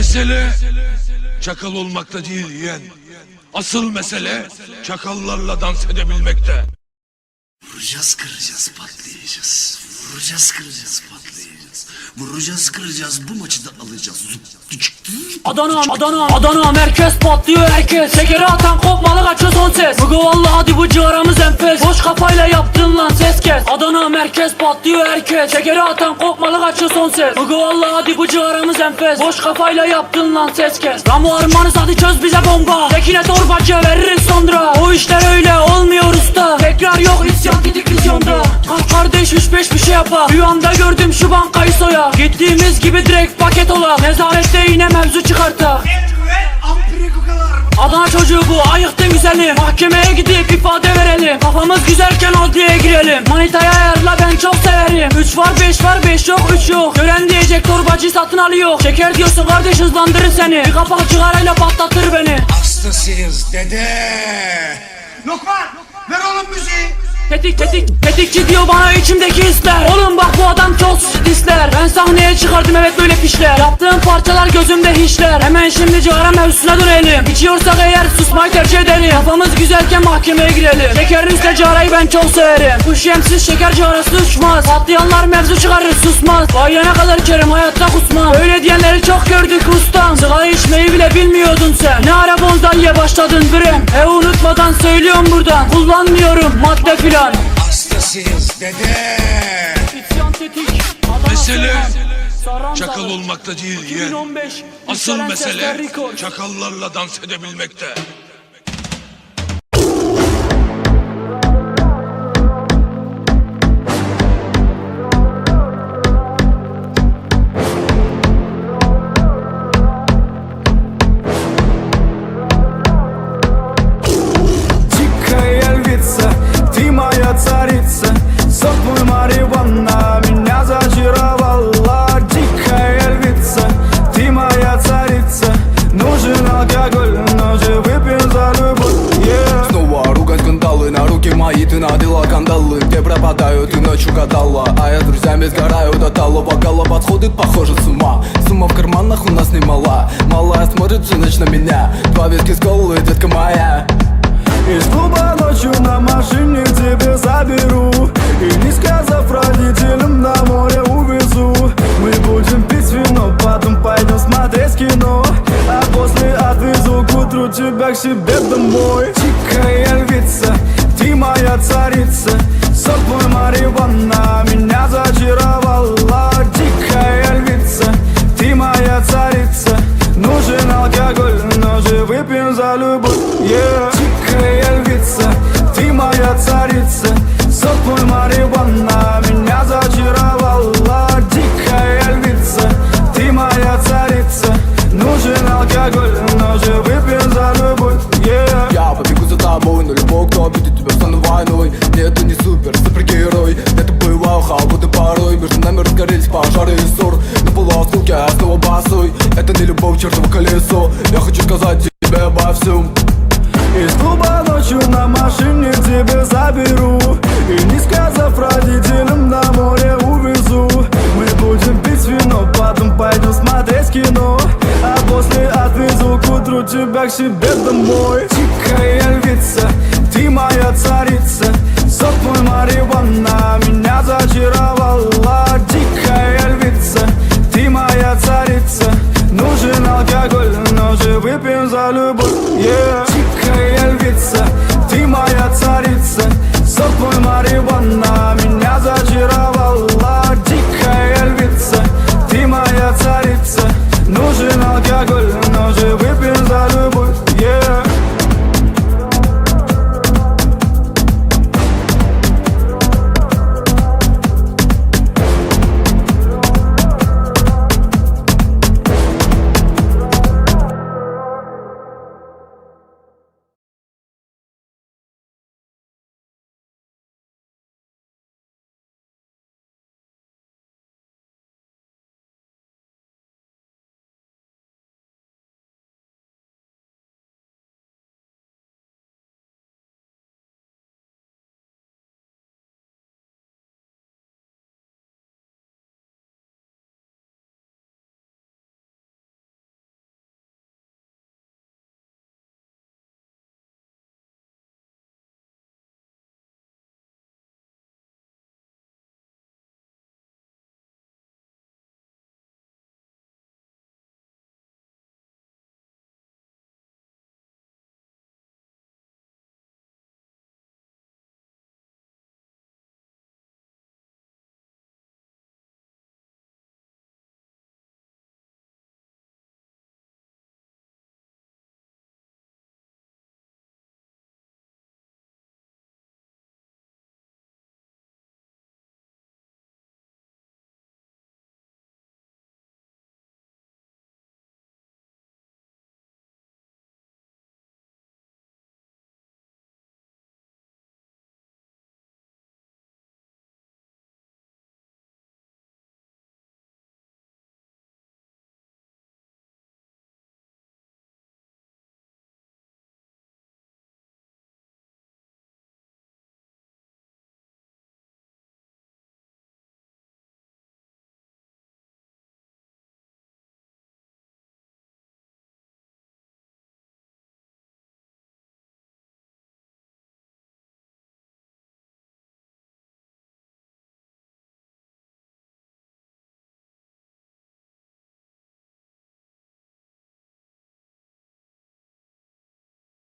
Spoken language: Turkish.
Mesele çakal olmakta değil yeğen. Asıl mesele çakallarla dans edebilmekte. Vuracağız kıracağız patlayacağız. Vuracağız kıracağız patlayacağız. Vuracağız kıracağız. Bu maçı da alacağız. Adana, Adana, Adana. Merkez patlıyor herkes. Şekeri atan kopmalı kaçıyor son ses. Bugü valla hadi bu ciğaramız enfes. Boş kafayla yaptın lan ses kes. Adana merkez patlıyor herkes. Şekeri atan kopmalı kaçıyor son ses. Bugü valla hadi bu ciğaramız enfes. Boş kafayla yaptın lan ses kes. Ramo armanız hadi çöz bize bomba. Tekine torbacı veririz sonra. O işler öyle olmuyor yapa Rüyamda gördüm şu bankayı soya. Gittiğimiz gibi direkt paket ola. Nezarette yine mevzu çıkarta. Adana çocuğu bu ayıktın güzelim Mahkemeye gidip ifade verelim. Kafamız güzelken adliyeye girelim. Manitaya ayarla ben çok severim. 3 var 5 var 5 yok 3 yok. Gören diyecek torbacı satın alıyor. Şeker diyorsun kardeş hızlandırır seni. Bir kapak cigarayla patlatır beni. Hastasıyız dede. Lokman ver oğlum müziği. Tetik tetik tetikçi diyor bana içimdeki hisler. Oğlum bak bu adam çok disler Ben sahneye çıkardım evet böyle pişler. Yaptığım parçalar gözümde hiçler. Hemen şimdi cigara mevzusuna dönelim. İçiyorsak eğer susmayı tercih edelim. Kafamız güzelken mahkemeye girelim. Şekerin üstüne cigarayı ben çok severim. Bu şemsiz şeker cigarası uçmaz. Patlayanlar mevzu çıkarır susmaz. Bayana kadar içerim hayatta kusmam. Öyle diyenleri çok gördük ustam. Sigara içmeyi bile bilmiyordun sen. Ne ara bonzaiye başladın bre E unutmadan söylüyorum buradan. Kullanmıyorum madde filan Hastasıyız dede. İsyan tetik Mesele Çakal olmakta değil yeğen. 2015 Asıl mesele çakallarla dans edebilmekte. Пропадаю, ты ночью гадала А я с друзьями сгораю до талого Голова сходит, похоже, с ума. Сумма в карманах у нас немала. Малая смотрит всю ночь на меня. Два виски с колы, детка моя. Из клуба ночью на машине тебе заберу. И не сказав родителям на море увезу. Мы будем пить вино, потом пойдем смотреть кино. А после отвезу к утру тебя к себе домой. Дикая львица, ты моя царица Мой Мариванна меня зачаровала Между нами разгорелись пожары и ссор. На полуосколке я снова босой Это не любовь, чертово колесо. Я хочу сказать тебе обо всем Из клуба ночью на машине тебе заберу. И не сказав родителям на море увезу. Мы будем пить вино, потом пойдем смотреть кино. А после отвезу к утру тебя к себе домой